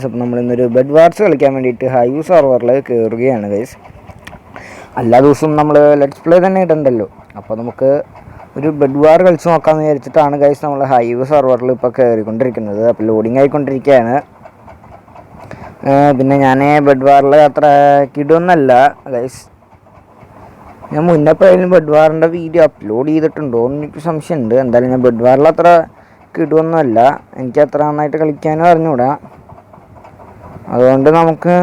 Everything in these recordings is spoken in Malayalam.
അപ്പം നമ്മളിന്നൊരു ബെഡ് വാർസ് കളിക്കാൻ വേണ്ടിയിട്ട് ഹൈവ് സെർവറിൽ കയറുകയാണ് ഗൈസ് എല്ലാ ദിവസവും നമ്മൾ ലെറ്റ്സ് പ്ലേ തന്നെ ഇടണ്ടല്ലോ. അപ്പോൾ നമുക്ക് ഒരു ബെഡ് വാർ കളിച്ച് നോക്കാമെന്ന് വിചാരിച്ചിട്ടാണ് ഗൈസ് നമ്മൾ ഹൈവ് സെർവറിൽ ഇപ്പോൾ കയറിക്കൊണ്ടിരിക്കുന്നത് അപ്പോൾ ലോഡിങ് ആയിക്കൊണ്ടിരിക്കുകയാണ് പിന്നെ ഞാൻ ബെഡ് വാറിൽ അത്ര കിടുന്നല്ല ഗൈസ് ഞാൻ മുന്നേ പോയാലും ബെഡ് വാറിന്റെ വീഡിയോ അപ്ലോഡ് ചെയ്തിട്ടുണ്ടോ എന്ന് എനിക്ക് സംശയമുണ്ട്. എന്തായാലും ഞാൻ ബെഡ് വാറിൽ അത്ര കിടുവൊന്നുമല്ല എനിക്ക് അത്ര നന്നായിട്ട് കളിക്കാനും അറിഞ്ഞൂടാ. അതുകൊണ്ട് നമുക്ക്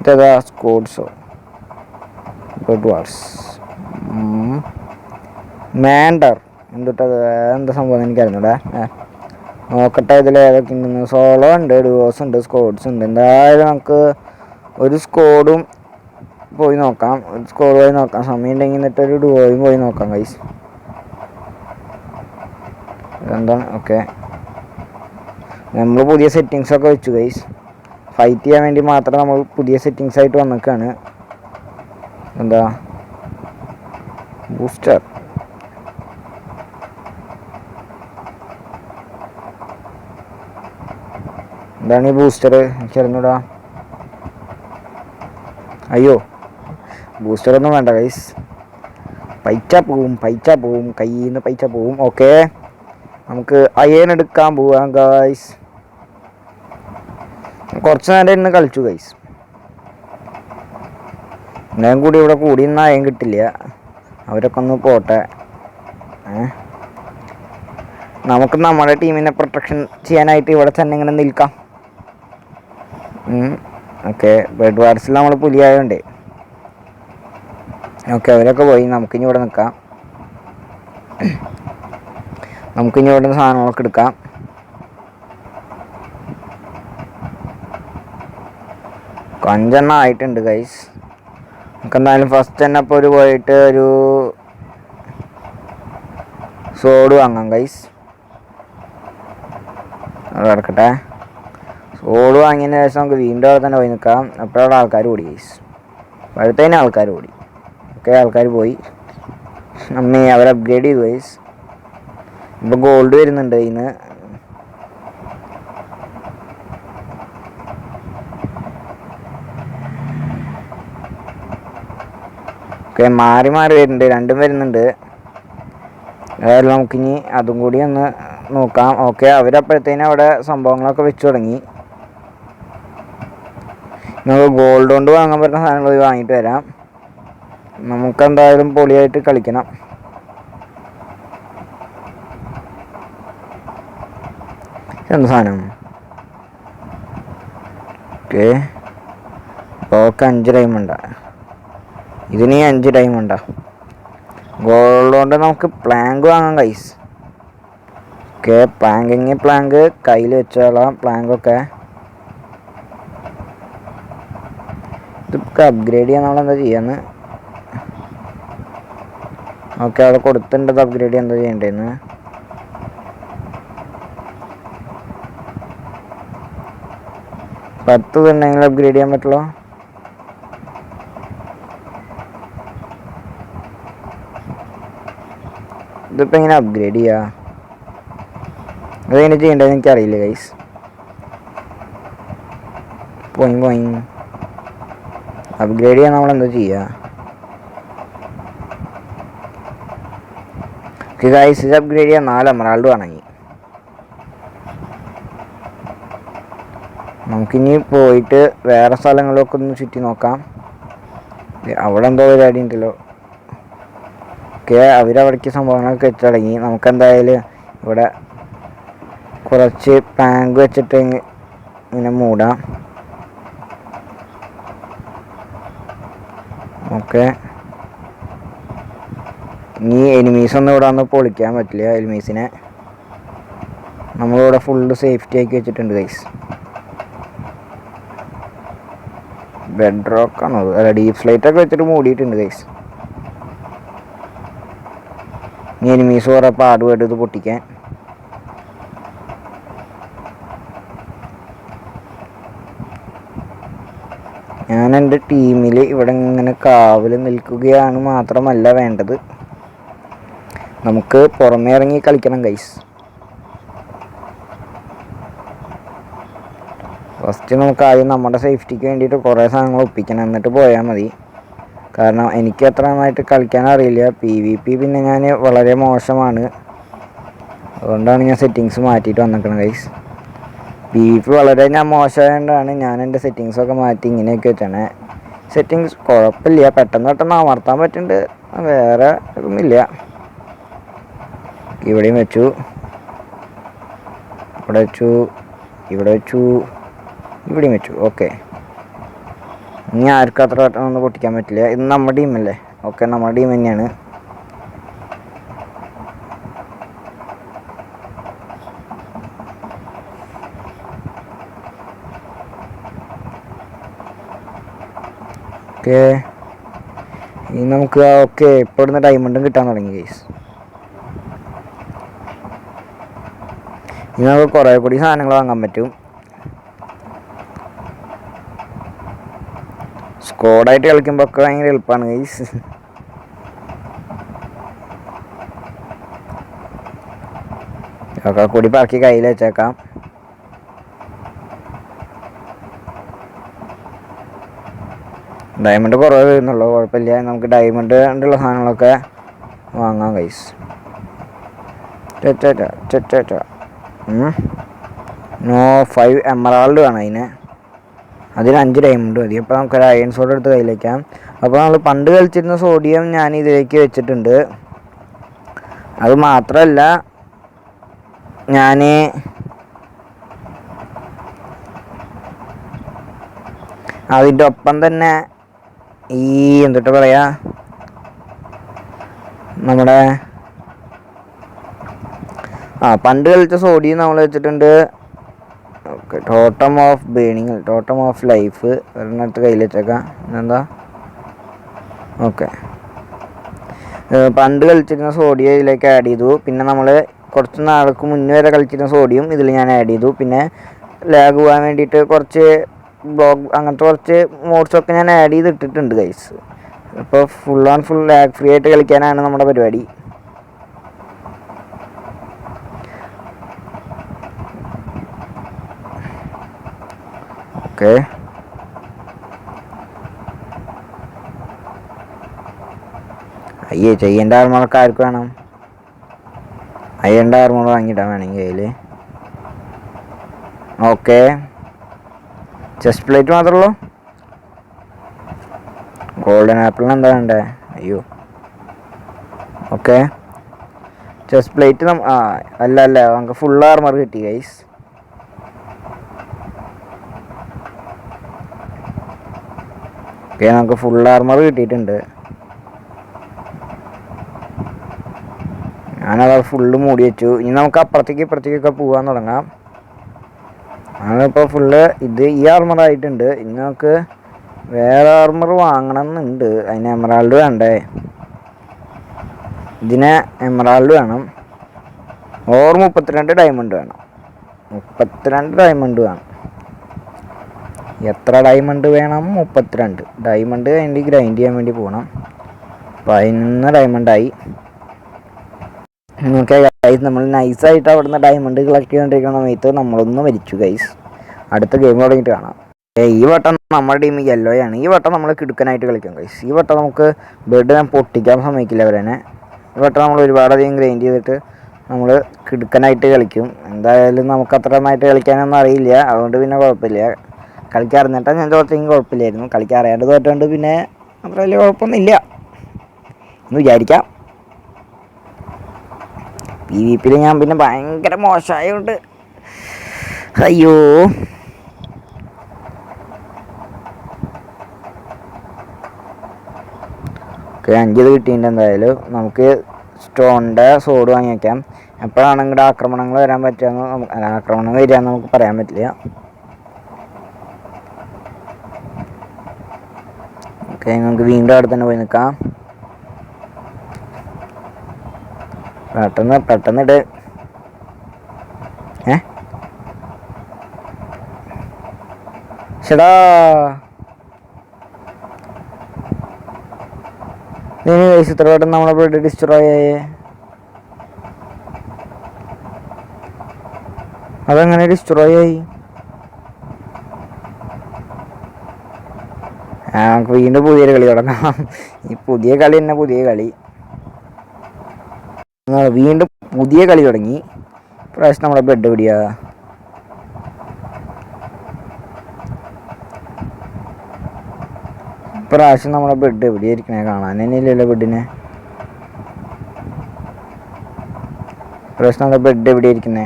ഇതേതാ സ്കോഡ്സോ ബെഡ് മാൻഡർ എന്തുട്ടത് എന്താ സംഭവം എനിക്കറിഞ്ഞൂടാ. നോക്കട്ടെ ഇതിൽ ഏതൊക്കെ ഉണ്ടെന്ന്. സോളോ ഉണ്ട് ഡുവോസ് ഉണ്ട് സ്കോഡ്സ് ഉണ്ട്. എന്തായാലും നമുക്ക് ഒരു സ്കോഡും പോയി നോക്കാം. ഒരു സ്കോഡ് പോയി നോക്കാം. സമയം ഉണ്ടെങ്കിൽ എന്നിട്ട് ഒരു ഡുവോയും പോയി നോക്കാം കൈസ് എന്താണ് ഓക്കെ നമ്മൾ പുതിയ സെറ്റിങ്സ് ഒക്കെ വെച്ചു ഗൈസ് ഫൈറ്റ് ചെയ്യാൻ വേണ്ടി മാത്രം നമ്മൾ പുതിയ സെറ്റിങ്സ് ആയിട്ട് വന്നേക്കാണ്. എന്താ? ബൂസ്റ്റർ എന്താണ് ഈ ബൂസ്റ്റർ എനിക്കറിഞ്ഞൂടാ അയ്യോ. ബൂസ്റ്റർ ഒന്നും വേണ്ട ഗൈസ് പൈച്ച പോവും പൈച്ച പോവും കയ്യിൽ നിന്ന് പൈച്ച പോവും. ഓക്കെ നമുക്ക് അയേൻ എടുക്കാൻ പോവാം ഗൈസ് കുറച്ച് നേരം ഇരുന്ന് കളിച്ചു കൈസ് ഞാൻ കൂടി ഇവിടെ കൂടി ഇന്ന് അയൻ കിട്ടില്ല. അവരൊക്കെ ഒന്ന് പോട്ടെ? നമുക്ക് നമ്മുടെ ടീമിനെ പ്രൊട്ടക്ഷൻ ചെയ്യാനായിട്ട് ഇവിടെ തന്നെ ഇങ്ങനെ നിൽക്കാം. ഓക്കെ. ബെഡ് വാർസിൽ നമ്മൾ പുലിയായുണ്ട്. ഓക്കെ അവരൊക്കെ പോയി. നമുക്കിനി ഇവിടെ നിൽക്കാം. നമുക്കിനി ഇവിടെ നിന്ന് സാധനങ്ങളൊക്കെ എടുക്കാം. കൊഞ്ചെണ്ണം ആയിട്ടുണ്ട് ഗൈസ് നമുക്ക് എന്തായാലും ഫസ്റ്റ് തന്നെ ഇപ്പോൾ ഒരു പോയിട്ട് ഒരു സോഡ് വാങ്ങാം ഗൈസ് അവിടെ കിടക്കട്ടെ സോഡ് വാങ്ങിയതിന് ശേഷം നമുക്ക് വീണ്ടും അവിടെ തന്നെ പോയി നിൽക്കാം. അപ്പോഴവിടെ ആൾക്കാർ ഓടി ഗൈസ് പഴുത്തതിന് ആൾക്കാർ ഓടി. ഓക്കെ ആൾക്കാർ പോയി. അമ്മേ അവർ അപ്ഗ്രേഡ് ചെയ്തു ഗൈസ് ഇപ്പോൾ ഗോൾഡ് വരുന്നുണ്ട് ഇതിന് ഓക്കെ മാറി മാറി വരുന്നുണ്ട് രണ്ടും വരുന്നുണ്ട്. ഏതായാലും നമുക്കിനി അതും കൂടി ഒന്ന് നോക്കാം. ഓക്കെ അവരപ്പോഴത്തേനും അവിടെ സംഭവങ്ങളൊക്കെ വെച്ച് തുടങ്ങി. നമുക്ക് ഗോൾഡ് കൊണ്ട് വാങ്ങാൻ പറ്റുന്ന സാധനങ്ങൾ പോയി വാങ്ങിയിട്ട് വരാം. നമുക്ക് എന്തായാലും പൊളിയായിട്ട് കളിക്കണം. എന്ത് സാധനം? ഓക്കെ. ഓക്കെ അഞ്ച് ടൈം ഉണ്ടാ ഇതിന് അഞ്ച് ടൈം ഉണ്ടാ? ഗോൾഡ് കൊണ്ട് നമുക്ക് പ്ലാങ്ക് വാങ്ങാം കൈസ് ഓക്കെ പ്ലാങ്കിങ് പ്ലാങ്ക് കയ്യിൽ വെച്ചോളാം പ്ലാങ്കൊക്കെ ഇതൊക്കെ അപ്ഗ്രേഡ് ചെയ്യാൻ നമ്മളെന്താ ചെയ്യാന്ന്? ഓക്കെ അവിടെ കൊടുത്തിട്ടുണ്ട് അപ്ഗ്രേഡ് ചെയ്യാൻ എന്താ ചെയ്യണ്ടേന്ന്? പത്ത് ഉണ്ടെങ്കിൽ അപ്ഗ്രേഡ് ചെയ്യാൻ പറ്റുള്ളൂ? ഇതിപ്പോൾ എങ്ങനെ അപ്ഗ്രേഡ് ചെയ്യാ? അതെങ്ങനെ ചെയ്യേണ്ടതെന്ന് എനിക്കറിയില്ല ഗൈസ് പോയി പോയി. അപ്ഗ്രേഡ് ചെയ്യാൻ നമ്മളെന്താ ചെയ്യുക ഗൈസ് ഇത് അപ്ഗ്രേഡ് ചെയ്യാൻ നാല് എമറാൾഡ് വേണമെങ്കിൽ നമുക്കിനി പോയിട്ട് വേറെ സ്ഥലങ്ങളിലൊക്കെ ഒന്ന് ചുറ്റി നോക്കാം. അവിടെ എന്തോ പരിപാടി ഉണ്ടല്ലോ. ഓക്കെ അവരവിടേക്ക് സംഭവങ്ങളൊക്കെ വെച്ച് തുടങ്ങി നമുക്കെന്തായാലും ഇവിടെ കുറച്ച് പാങ്ക് വെച്ചിട്ട് ഇങ്ങ- ഇങ്ങനെ മൂടാം. ഓക്കെ. ഇനി എനിമീസ് ഒന്നും ഇവിടെ വന്ന് പൊളിക്കാൻ പറ്റില്ല എനിമീസിനെ നമ്മളിവിടെ ഫുള്ള് സേഫ്റ്റി ആക്കി വെച്ചിട്ടുണ്ട് ഗൈസ് ബെഡ് റോക്കാണോ? അല്ല ഡീപ് സ്ലൈറ്റ് ഒക്കെ വെച്ചിട്ട് മൂടിയിട്ടുണ്ട് ഗൈസ് ഇനി എനിമീസ് കുറെ പാടുപെട്ട് ഇത് പൊട്ടിക്കാൻ. ഞാൻ എന്റെ ടീമിൽ ഇവിടെ ഇങ്ങനെ കാവൽ നിൽക്കുകയാണ് മാത്രമല്ല വേണ്ടത്. നമുക്ക് പുറമേ ഇറങ്ങി കളിക്കണം ഗൈസ് ഫസ്റ്റ് നമുക്ക് ആദ്യം നമ്മുടെ സേഫ്റ്റിക്ക് വേണ്ടിയിട്ട് കുറേ സാധനങ്ങൾ ഒപ്പിക്കണം. എന്നിട്ട് പോയാൽ മതി. കാരണം എനിക്ക് അത്ര നന്നായിട്ട് കളിക്കാൻ അറിയില്ല. പി വി പി പിന്നെ ഞാൻ വളരെ മോശമാണ്. അതുകൊണ്ടാണ് ഞാൻ സെറ്റിങ്സ് മാറ്റിയിട്ട് വന്നിരിക്കുന്നത് ഗൈസ് പി വി പി വളരെ ഞാൻ മോശമായതുകൊണ്ടാണ് ഞാൻ എന്റെ സെറ്റിങ്സൊക്കെ മാറ്റി ഇങ്ങനെയൊക്കെ വെച്ചാണ് സെറ്റിങ്സ് കുഴപ്പമില്ല. പെട്ടെന്ന് പെട്ടെന്ന് അമർത്താൻ പറ്റുന്നുണ്ട്. വേറെ ഒന്നുമില്ല ഇവിടെയും വെച്ചു. ഇവിടെ വെച്ചു. ഇവിടെ വെച്ചു. ഇവിടെയും വെച്ചു. ഓക്കെ ഇനി ആർക്കും അത്ര പെട്ടെന്ന് പൊട്ടിക്കാൻ പറ്റില്ല. ഇത് നമ്മുടെ ടീമല്ലേ ഓക്കെ നമ്മുടെ ടീം തന്നെയാണ്. ഓക്കെ ഇനി നമുക്ക് ഓക്കെ ഇപ്പോൾ ഡയമണ്ടും കിട്ടാൻ തുടങ്ങി ഗൈസ് ഇനി നമുക്ക് കുറേ കൂടി സാധനങ്ങൾ വാങ്ങാൻ പറ്റും. സ്ക്വാഡായിട്ട് കളിക്കുമ്പോൾ ഒക്കെ ഭയങ്കര എളുപ്പമാണ് ഗൈസ് ഒക്കെ കൂടി പറക്കി കയ്യിൽ വെച്ചേക്കാം. ഡയമണ്ട് കുറവ് വരുന്നുള്ളൂ കുഴപ്പമില്ല. നമുക്ക് ഡയമണ്ട് കൊണ്ടുള്ള സാധനങ്ങളൊക്കെ വാങ്ങാം കൈസ് നോ ഫൈവ് എമറാൾഡ് വേണം അതിന്. അതിന് അഞ്ച് ഡയമണ്ട് മതി. അപ്പോൾ നമുക്കൊരു അയൺ സോഡ് എടുത്ത് കയ്യിലേക്കാം. അപ്പോൾ നമ്മൾ പണ്ട് കളിച്ചിരുന്ന സോഡിയം ഞാൻ ഇതിലേക്ക് വെച്ചിട്ടുണ്ട്. അത് മാത്രമല്ല ഞാൻ അതിന്റെ ഒപ്പം തന്നെ ഈ എന്തിട്ട് പറയാ? നമ്മുടെ ആ പണ്ട് കളിച്ച സോഡിയം നമ്മൾ വെച്ചിട്ടുണ്ട്. Okay. Totem of burning totem of life ഒരെണ്ണത്ത് കയ്യിൽ വെച്ചേക്കാം. എന്താ ഓക്കെ. പണ്ട് കളിച്ചിരുന്ന സോഡിയം ഇതിലേക്ക് ആഡ് ചെയ്തു. പിന്നെ നമ്മൾ കുറച്ച് നാൾക്ക് മുന്നേ വരെ കളിച്ചിരുന്ന സോഡിയം ഇതിൽ ഞാൻ ആഡ് ചെയ്തു. പിന്നെ ലാഗ് പോകാൻ വേണ്ടിയിട്ട് കുറച്ച് ബ്ലോഗ് അങ്ങനത്തെ കുറച്ച് മോഡ്സൊക്കെ ഞാൻ ആഡ് ചെയ്തിട്ടിട്ടുണ്ട് ഗൈസ് ഇപ്പോൾ full and full lag free ആയിട്ട് കളിക്കാനാണ് നമ്മുടെ പരിപാടി. ഓക്കെ അയ്യേ ചെയ്യേണ്ട ആർമറൊക്കെ ആർക്ക് വേണം അയ്യേണ്ട ആർമർ വാങ്ങിയിട്ടാണ് വേണമെങ്കിൽ അതിൽ ഓക്കെ ചെസ്റ്റ് പ്ലേറ്റ് മാത്രമേ ഉള്ളൂ? ഗോൾഡൻ ആപ്പിളിന് എന്താ വേണ്ടേ? അയ്യോ. ഓക്കെ ചെസ്റ്റ് പ്ലേറ്റ് ആ അല്ല അല്ല നമുക്ക് ഫുൾ ആർമർ കിട്ടി ഗൈസ് ഓക്കെ നമുക്ക് ഫുൾ ആർമർ കിട്ടിയിട്ടുണ്ട്. ഞാനത് ഫുള്ള് മൂടി വെച്ചു. ഇനി നമുക്ക് അപ്പുറത്തേക്ക് ഇപ്പുറത്തേക്കൊക്കെ പോകാൻ തുടങ്ങാം. ഞാനിപ്പോൾ ഫുള്ള് ഇത് ഈ ആർമർ ആയിട്ടുണ്ട്. ഇനി നമുക്ക് വേറെ ആർമർ വാങ്ങണം എന്നുണ്ട് അതിന് എമറാൾഡ് വേണ്ടേ? ഇതിന് എമറാൾഡ് വേണം. ഓർ മുപ്പത്തിരണ്ട് ഡയമണ്ട് വേണം. മുപ്പത്തിരണ്ട് ഡയമണ്ട് വേണം. എത്ര ഡയമണ്ട് വേണം? മുപ്പത്തിരണ്ട്. ഡയമണ്ട് അതിന്റെ ഗ്രൈൻഡ് ചെയ്യാൻ വേണ്ടി പോകണം പതിനൊന്ന് ഡയമണ്ടായി ഓക്കെ ഗൈസ് നമ്മൾ നൈസായിട്ട് അവിടുന്ന് ഡയമണ്ട് കളക്ട് ചെയ്തുകൊണ്ടിരിക്കുന്ന സമയത്ത് നമ്മളൊന്ന് മരിച്ചു ഗൈസ് അടുത്ത ഗെയിം തുടങ്ങിയിട്ട് കാണാം. ഈ വട്ടം നമ്മുടെ ടീം യെല്ലോയാണ് ഈ വട്ടം നമ്മൾ കിടുക്കനായിട്ട് കളിക്കും ഗൈസ് ഈ വട്ടം നമുക്ക് ബെഡ് ഞാൻ പൊട്ടിക്കാൻ സമ്മതിക്കില്ല അവരെന്നെ. ഈ വട്ടം നമ്മൾ ഒരുപാടധികം ഗ്രൈൻഡ് ചെയ്തിട്ട് നമ്മൾ കിടുക്കനായിട്ട് കളിക്കും. എന്തായാലും നമുക്ക് അത്ര നന്നായിട്ട് കളിക്കാനൊന്നും അറിയില്ല. അതുകൊണ്ട് പിന്നെ കുഴപ്പമില്ല. അറിഞ്ഞിട്ടാണ് ഞാൻ തോറ്റെങ്കിൽ കുഴപ്പമില്ലായിരുന്നു. കളിക്കാൻ അറിയാണ്ട് തോറ്റുകൊണ്ട് പിന്നെ അത്ര വലിയ കുഴപ്പമൊന്നുമില്ല. എന്ന് വിചാരിക്കാം. പി വി പിയിൽ ഞാൻ പിന്നെ ഭയങ്കര മോശമായതുകൊണ്ട് അയ്യോ. ഓക്കെ അഞ്ചത് കിട്ടിയിട്ടുണ്ട് എന്തായാലും. നമുക്ക് സ്റ്റോണിന്റെ സോഡ് വാങ്ങി വയ്ക്കാം എപ്പോഴാണ് ഇങ്ങോട്ട് ആക്രമണങ്ങൾ വരാൻ പറ്റുക ആക്രമണങ്ങൾ വരികയെന്ന് നമുക്ക് പറയാൻ പറ്റില്ല. ഓക്കെ നമുക്ക് വീണ്ടും അവിടെ തന്നെ പോയി നിൽക്കാം. പെട്ടെന്ന് പെട്ടെന്ന് ഇട്. ഏ? ചേടാ നീ കഴിച്ചു ഇത്ര പെട്ടെന്ന് നമ്മളെ ഡിസ്ട്രോയ് ആയേ. അതെങ്ങനെ ഡിസ്ട്രോയ് ആയി? നമുക്ക് വീണ്ടും പുതിയൊരു കളി തുടങ്ങാം. ഈ പുതിയ കളി തന്നെ പുതിയ കളി. വീണ്ടും പുതിയ കളി തുടങ്ങി. പ്രാവശ്യം നമ്മുടെ ബെഡ് പിടിയാ. പ്രാവശ്യം നമ്മുടെ ബെഡ് എവിടെയായിരിക്കണേ? കാണാൻ തന്നെയില്ലല്ലോ ബെഡിനെ പ്രാവശ്യം നമ്മുടെ ബെഡ് എവിടെ ഇരിക്കണേ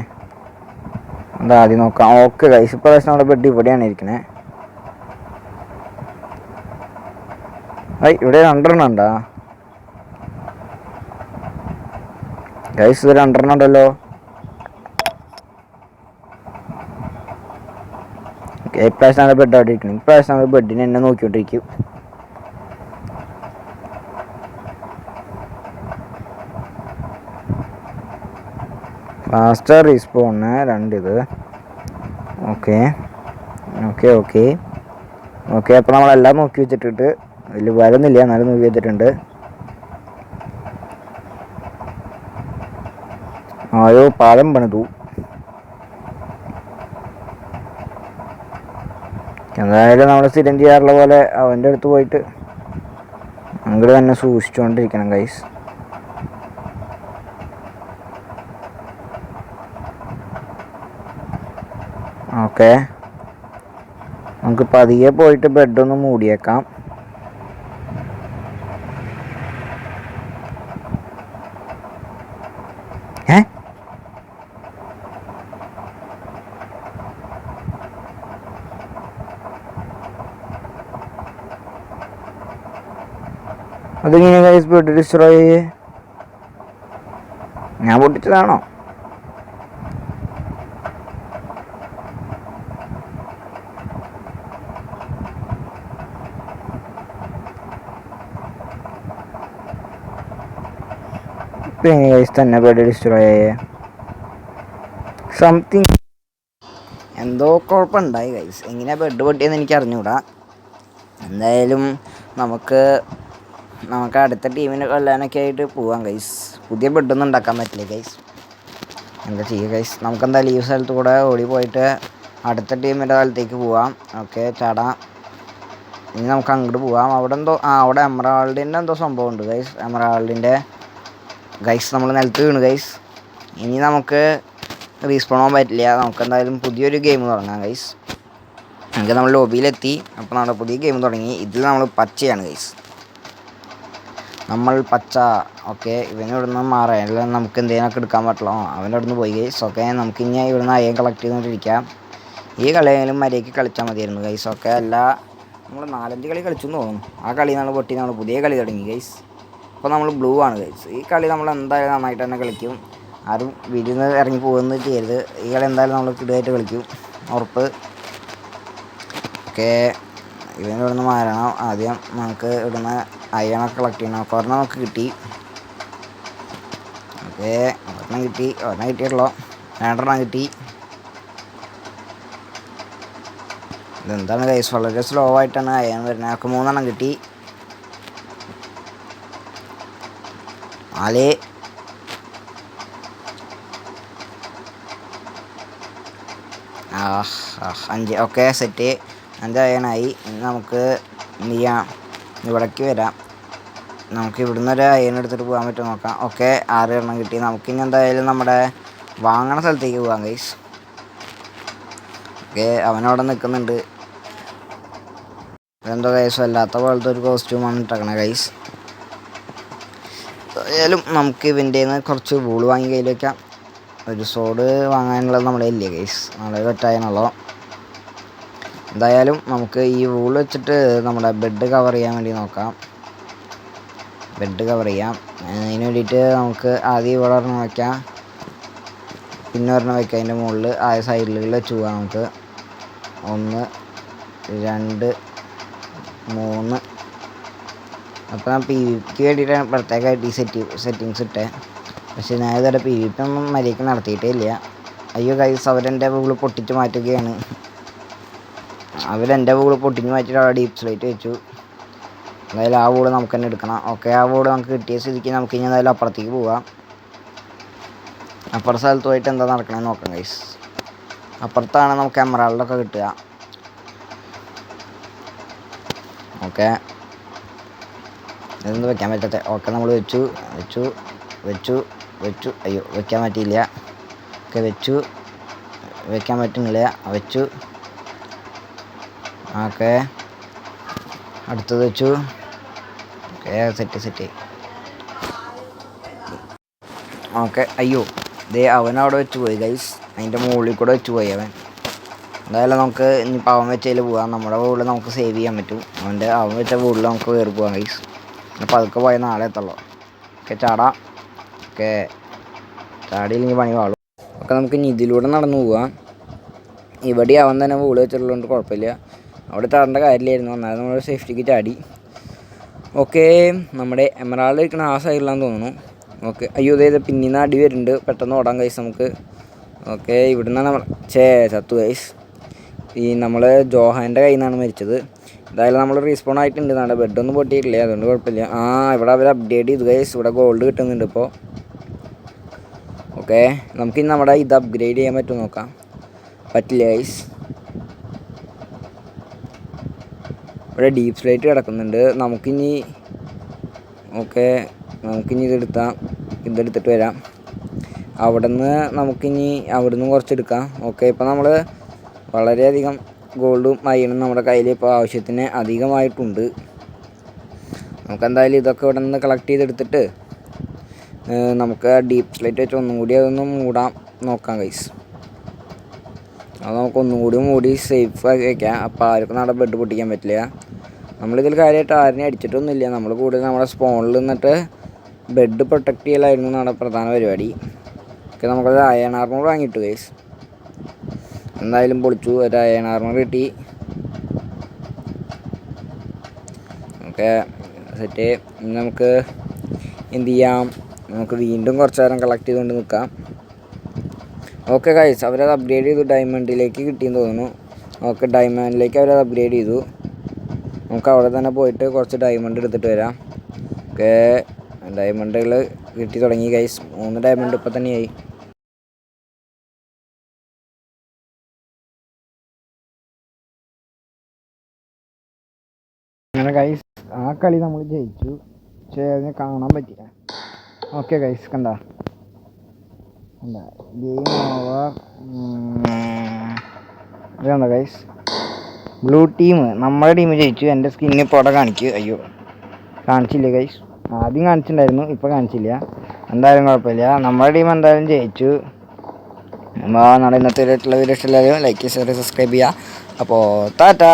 അത് ആദ്യം നോക്കാം. ഓക്കെ കൈസ് പ്രാവശ്യം നമ്മുടെ ബെഡ് ഇവിടെയാണ് ഇരിക്കണേ. ഐ ഇവിടെ രണ്ടെണ്ണം ഉണ്ടാ? ഗൈസ് ഇത് രണ്ടെണ്ണം ഉണ്ടല്ലോ. ഇപ്രാവശ്യം നമ്മുടെ ബെഡ് അവിടെ ഇരിക്കണം ഇപ്രാവശ്യം നമ്മുടെ ബെഡിനെ എന്നെ നോക്കിക്കൊണ്ടിരിക്കും. ഫാസ്റ്റർ റീസ്പോണ് രണ്ടിത് ഓക്കെ ഓക്കെ ഓക്കെ ഓക്കെ അപ്പോൾ നമ്മളെല്ലാം നോക്കി വെച്ചിട്ടിട്ട് അതിൽ വരുന്നില്ല. എന്നാലും മൂവ് ചെയ്തിട്ടുണ്ട്. ആരോ പാലം പണിതു. എന്തായാലും നമ്മൾ സ്ഥിരം ചെയ്യാറുള്ള പോലെ അവന്റെ അടുത്ത് പോയിട്ട് അങ്ങോട്ട് തന്നെ സൂക്ഷിച്ചുകൊണ്ടിരിക്കണം ഗൈസ് ഓക്കെ. നമുക്ക് പതിയെ പോയിട്ട് ബെഡൊന്ന് മൂടിയേക്കാം. അതെങ്ങനെ ഗൈസ് പോയിട്ട് ഡിസ്ട്രോയ് ചെയ്യേ. ഞാൻ പൊട്ടിച്ചതാണോ? പിന്നെ ഗൈസ് തന്നെ പോയിട്ട് ഡിസ്ട്രോയ് ചെയ്യേ? സംതിങ് എന്തോ കുഴപ്പമുണ്ടായി ഗൈസ് എങ്ങനെയാ ബെഡ് പൊട്ടിയെന്ന് എനിക്ക് അറിഞ്ഞുകൂടാ എന്തായാലും നമുക്ക് നമുക്ക് അടുത്ത ടീമിനെ കൊല്ലാനൊക്കെ ആയിട്ട് പോവാം ഗൈസ് പുതിയ ബെഡൊന്നും ഉണ്ടാക്കാൻ പറ്റില്ല ഗൈസ് എന്താ ചെയ്യുക ഗൈസ് നമുക്ക് എന്താ ഈ സ്ഥലത്ത് കൂടെ ഓടി പോയിട്ട് അടുത്ത ടീമിന്റെ സ്ഥലത്തേക്ക് പോവാം. ഓക്കെ ചാടാം. ഇനി നമുക്ക് അങ്ങോട്ട് പോവാം. അവിടെ എന്തോ ആ അവിടെ എമറാൾഡിന്റെ എന്തോ സംഭവം ഉണ്ട് ഗൈസ് എമറാൾഡിന്റെ ഗൈസ് നമ്മൾ നിലത്ത് വീണ് ഗൈസ് ഇനി നമുക്ക് റീസ്പോൺ ആവാൻ പറ്റില്ല. നമുക്ക് എന്തായാലും പുതിയൊരു ഗെയിം തുടങ്ങാം ഗൈസ് നമുക്ക് നമ്മൾ ലോബിയിലെത്തി അപ്പോൾ നമ്മുടെ പുതിയ ഗെയിം തുടങ്ങി. ഇതിൽ നമ്മൾ പച്ചയാണ് ഗൈസ് നമ്മൾ പച്ച ഓക്കെ ഇവന് ഇവിടുന്ന് മാറാം. അല്ലെങ്കിൽ നമുക്ക് എന്തെങ്കിലുമൊക്കെ എടുക്കാൻ പറ്റുള്ളൂ അവന്റെ അവിടുന്ന് പോയി. ഗൈസ് ഓക്കെ നമുക്ക് ഇനി ഇവിടുന്ന് അയ്യം കളക്ട് ചെയ്തുകൊണ്ടിരിക്കാം. ഈ കളിയായാലും മര്യാദയ്ക്ക് കളിച്ചാൽ മതിയായിരുന്നു ഗൈസ് ഓക്കെ. അല്ല നമ്മൾ നാലഞ്ച് കളി കളിച്ചു എന്ന് തോന്നുന്നു. ആ കളി നമ്മൾ പൊട്ടി നമ്മൾ പുതിയ കളി തുടങ്ങി ഗൈസ് അപ്പോൾ നമ്മൾ ബ്ലൂ ആണ് ഗൈസ് ഈ കളി നമ്മൾ എന്തായാലും നന്നായിട്ട് തന്നെ കളിക്കും. ആരും വിരുന്ന് ഇറങ്ങി പോകുന്നത് ചെയ്യരുത്. ഈ കളി എന്തായാലും നമ്മൾ കിടുകയായിട്ട് കളിക്കും. ഉറപ്പ്. ഓക്കെ ഇവന് ഇവിടുന്ന് മാറണം. ആദ്യം നമുക്ക് ഇവിടുന്ന് അയ്യണൊക്കെ കളക്ട് ചെയ്യണം ഒരെണ്ണം നമുക്ക് കിട്ടി. ഓക്കെ ഒരെണ്ണം കിട്ടി. ഒരെണ്ണം കിട്ടിയുള്ളൂ രണ്ടെണ്ണം കിട്ടി. ഇതെന്താണ് കൈസ് വളരെ സ്ലോ ആയിട്ടാണ് അയ്യാൻ വരുന്നത്. ഞങ്ങൾക്ക് മൂന്നെണ്ണം കിട്ടി. നാല്. അഞ്ച്. ഓക്കെ സെറ്റ് അഞ്ച് അയണായി. ഇനി നമുക്ക് എന്ത് ചെയ്യാം? ഇവിടേക്ക് വരാം. നമുക്ക് ഇവിടുന്ന് ഒരു അയൺ എടുത്തിട്ട് പോകാൻ പറ്റുമോ നോക്കാം. ഓക്കെ ആറ് എണ്ണം കിട്ടി. നമുക്കിനി എന്തായാലും നമ്മുടെ വാങ്ങണ സ്ഥലത്തേക്ക് പോകാം ഗൈസ് ഓക്കെ അവനവിടെ നിൽക്കുന്നുണ്ട് എന്തോ ഗൈസ് അല്ലാത്ത പോലത്തെ ഒരു കോസ്റ്റ്യൂമാണ് ഇട്ടേക്കണേ ഗൈസ് ഏതായാലും നമുക്ക് ഇവന്റെ കുറച്ച് ബോൾ വാങ്ങി കയ്യിൽ വെക്കാം. ഒരു സോഡ് വാങ്ങാനുള്ളത് നമ്മുടെ ഇല്ലേ ഗൈസ് നമ്മളെ വെട്ടായനുള്ളൂ എന്തായാലും നമുക്ക് ഈ വൂൾ വെച്ചിട്ട് നമ്മുടെ ബെഡ് കവർ ചെയ്യാൻ വേണ്ടി നോക്കാം. ബെഡ് കവർ ചെയ്യാം. അതിന് വേണ്ടിയിട്ട് നമുക്ക് ആദ്യം ഇവിടെ ഒരെണ്ണം വയ്ക്കാം പിന്നെ ഒരെണ്ണം വയ്ക്കാം അതിന്റെ മുകളിൽ ആ സൈഡിൽ വെച്ച് പോകാം നമുക്ക്. ഒന്ന് രണ്ട് മൂന്ന്. അപ്പോൾ ഞാൻ പി വിക്ക് വേണ്ടിയിട്ടാണ് പ്രത്യേകമായിട്ട് ഈ സെറ്റി സെറ്റിങ്സ് ഇട്ടേ. പക്ഷേ ഞാൻ ഇതുവരെ പി വി പി ഒന്നും മര്യാദയ്ക്ക് നടത്തിയിട്ടേ ഇല്ല. അയ്യോ കൈസ് അവരെന്റെ ബുകൾ പൊട്ടിച്ച് മാറ്റുകയാണ്. അവരെന്റെ ബുകൾ പൊട്ടിച്ച് മാറ്റിയിട്ട് അവിടെ ഡീപ് സ്ലൈറ്റ് വെച്ചു. എന്തായാലും ആ ബോൾ നമുക്ക് തന്നെ എടുക്കണം. ഓക്കെ ആ ബോൾ നമുക്ക് കിട്ടിയ സ്ഥിതിക്ക് നമുക്ക് ഇനി എന്തായാലും അപ്പുറത്തേക്ക് പോവാം. അപ്പുറ സ്ഥലത്ത് പോയിട്ട് എന്താ നടക്കണമെന്ന് നോക്കാം ഗൈസ് അപ്പുറത്താണ് നമുക്ക് എമറാൾഡൊക്കെ കിട്ടുക. ഓക്കെ ഇതൊന്നും വെക്കാൻ പറ്റാത്ത. ഓക്കെ നമ്മൾ വെച്ചു വെച്ചു വെച്ചു വെച്ചു. അയ്യോ വെക്കാൻ പറ്റിയില്ല. ഓക്കെ വെച്ചു. വെക്കാൻ പറ്റുന്നില്ല. വെച്ചു. ഓക്കെ അടുത്തത് വെച്ചു. ഓക്കെ സെറ്റ് സെറ്റ് ഓക്കെ അയ്യോ ദേ അവൻ അവിടെ വെച്ച് പോയി ഗൈസ് അതിന്റെ മുകളിൽ കൂടെ വെച്ച് പോയി അവൻ. എന്തായാലും നമുക്ക് ഇനിയിപ്പോൾ അവൻ വെച്ചതിൽ പോകാം നമ്മുടെ വീട്ടിൽ നമുക്ക് സേവ് ചെയ്യാൻ പറ്റും. അവന്റെ അവൻ വെച്ച വീട്ടിൽ നമുക്ക് കയറി പോകാം ഗൈസ് അപ്പോൾ അതൊക്കെ പോയ നാളെ എത്തുള്ളൂ ഓക്കെ ചാടാം. ഓക്കെ ചാടിയില്ലെങ്കിൽ പണി വാളും ഒക്കെ നമുക്ക് ഇനി ഇതിലൂടെ നടന്നു പോവാം. ഇവിടെ അവൻ തന്നെ വീട് വെച്ചിട്ടുള്ളതുകൊണ്ട് കുഴപ്പമില്ല. അവിടെ ചാടേണ്ട കാര്യമില്ലായിരുന്നു. എന്നാലും നമ്മൾ സേഫ്റ്റിക്ക് ചാടി. ഓക്കെ നമ്മുടെ എമറാൾഡ് ഇരിക്കണ ആ തോന്നുന്നു. ഓക്കെ അയ്യോ ഇതേ പിന്നീന്ന് അടി വരുന്നുണ്ട്. പെട്ടെന്ന് ഓടാൻ കൈസ് നമുക്ക്. ഓക്കെ ഇവിടുന്നാണ് നമ്മൾ ചേ ചത്തു കൈസ് ഈ നമ്മൾ ജോഹാന്റെ കയ്യിൽ നിന്നാണ് മരിച്ചത്. എന്തായാലും നമ്മൾ റീസ്പോൺ ആയിട്ടുണ്ട്. നമ്മുടെ ബെഡൊന്നും പൊട്ടിയിട്ടില്ല. അതുകൊണ്ട് കുഴപ്പമില്ല. ആ ഇവിടെ അവർ അപ്ഡേറ്റ് ചെയ്തു കൈസ് ഇവിടെ ഗോൾഡ് കിട്ടുന്നുണ്ട് ഇപ്പോൾ ഓക്കെ നമുക്കിന്ന് നമ്മുടെ ഇത് അപ്ഗ്രേഡ് ചെയ്യാൻ പറ്റുമോ നോക്കാം. പറ്റില്ല ഗൈസ് ഇവിടെ ഡീപ്പ് സ്ലൈറ്റ് കിടക്കുന്നുണ്ട്. നമുക്കിനി ഓക്കെ നമുക്കിനി ഇതെടുത്താം ഇതെടുത്തിട്ട് വരാം. അവിടെ നിന്ന് നമുക്കിനി അവിടെ നിന്ന് കുറച്ചെടുക്കാം. ഓക്കെ ഇപ്പോൾ നമ്മൾ വളരെയധികം ഗോൾഡും അയണും നമ്മുടെ കയ്യിൽ ഇപ്പോൾ ആവശ്യത്തിന് അധികമായിട്ടുണ്ട്. നമുക്ക് എന്തായാലും ഇതൊക്കെ ഇവിടെ നിന്ന് കളക്ട് ചെയ്തെടുത്തിട്ട് നമുക്ക് ഡീപ്പ് സ്ലൈറ്റ് വെച്ച് ഒന്നും കൂടി അതൊന്ന് മൂടാം. നോക്കാം കൈസ് അത് നമുക്ക് ഒന്നും കൂടി മൂടി സേഫ് ആക്കി വെക്കാം. അപ്പോൾ ആർക്കും നമ്മുടെ ബെഡ് പൊട്ടിക്കാൻ പറ്റില്ല. നമ്മളിതിൽ കാര്യമായിട്ട് ആരെയും അടിച്ചിട്ടൊന്നുമില്ല. നമ്മൾ കൂടുതൽ നമ്മുടെ സ്പോണിൽ നിന്നിട്ട് ബെഡ് പ്രൊട്ടക്റ്റ് ചെയ്യലായിരുന്നു നമ്മുടെ പ്രധാന പരിപാടി. ഒക്കെ നമുക്കത് അയൺ ആർമർ വാങ്ങിയിട്ടു ഗൈസ് എന്തായാലും പൊളിച്ചു. ഒരു അയൺ ആർമർ കിട്ടി. ഓക്കെ സെറ്റ് നമുക്ക് എന്ത് ചെയ്യാം? നമുക്ക് വീണ്ടും കുറച്ച് നേരം കളക്ട് ചെയ്തുകൊണ്ട് നിൽക്കാം ഓക്കെ ഗൈസ് അവരത് അപ്ഗ്രേഡ് ചെയ്തു. ഡയമണ്ടിലേക്ക് കിട്ടിയെന്ന് തോന്നുന്നു. ഓക്കെ ഡയമണ്ടിലേക്ക് അവരത് അപ്ഗ്രേഡ് ചെയ്തു. നമുക്ക് അവിടെ തന്നെ പോയിട്ട് കുറച്ച് ഡയമണ്ട് എടുത്തിട്ട് വരാം. ഓക്കെ ഡയമണ്ടുകൾ കിട്ടി തുടങ്ങി ഗൈസ് മൂന്ന് ഡയമണ്ട് ഇപ്പം തന്നെയായി. അങ്ങനെ ഗൈസ് ആ കളി നമ്മൾ ജയിച്ചു. പക്ഷേ അതിനെ കാണാൻ പറ്റില്ല ഓക്കെ ഗൈസ് കണ്ട. ഗെയിം ഓവർ ഇതാണ്ട ഗൈസ് ബ്ലൂ ടീം നമ്മുടെ ടീം ജയിച്ചു എന്റെ സ്കിന്ന് ഇപ്പോൾ അവിടെ കാണിക്കും. അയ്യോ കാണിച്ചില്ല ഗൈസ് ആദ്യം കാണിച്ചിട്ടുണ്ടായിരുന്നു ഇപ്പോൾ കാണിച്ചില്ല. എന്തായാലും കുഴപ്പമില്ല. നമ്മുടെ ടീം എന്തായാലും ജയിച്ചു. നമ്മുടെ ഇന്നത്തെ വീഡിയോ ഇഷ്ടമുള്ളവരും ലൈക്ക് ഷെയർ സബ്സ്ക്രൈബ് ചെയ്യുക. അപ്പോൾ ടാറ്റാ!